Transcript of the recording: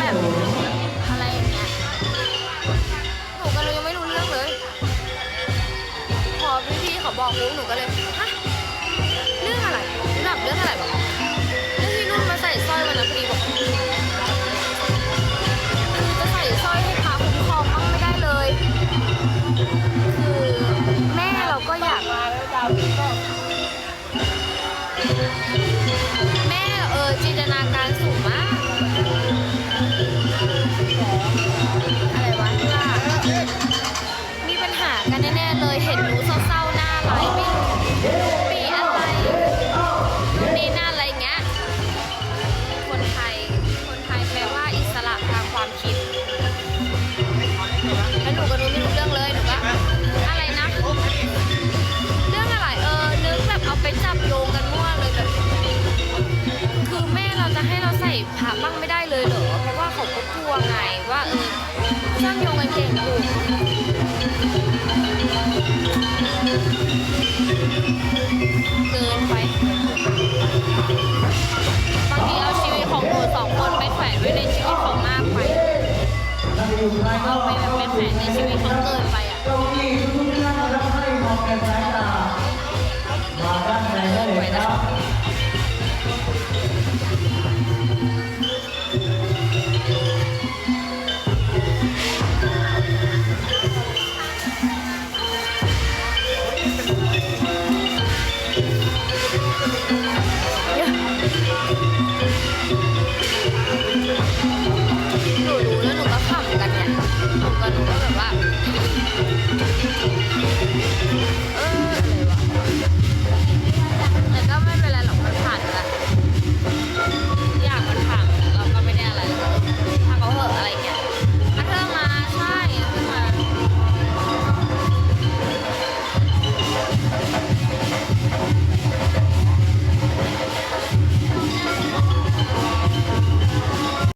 แบบอะไรอย่างเงี้ยหนูก็เลยยังไม่รู้เรื่องเลย พอพี่ๆเขาบอกปุ๊บหนูก็เลย บ้างไม่ได้เลยเหรอ เพราะว่าเขาก็กลัวไงว่าเออช่างโยงกันเก่งอยู่เกินไป บางทีเอาชีวิตของหนูสองคนไปแขวนไว้ในชีวิตของมากไปเอาไปแบบเป็นแขวนในชีวิตเขาเกินไปอะตรงนี้ทุกท่านรับให้มองกันสายตามาด้านในได้เลย กันเนี่ยหนูกับหนูก็แบบว่า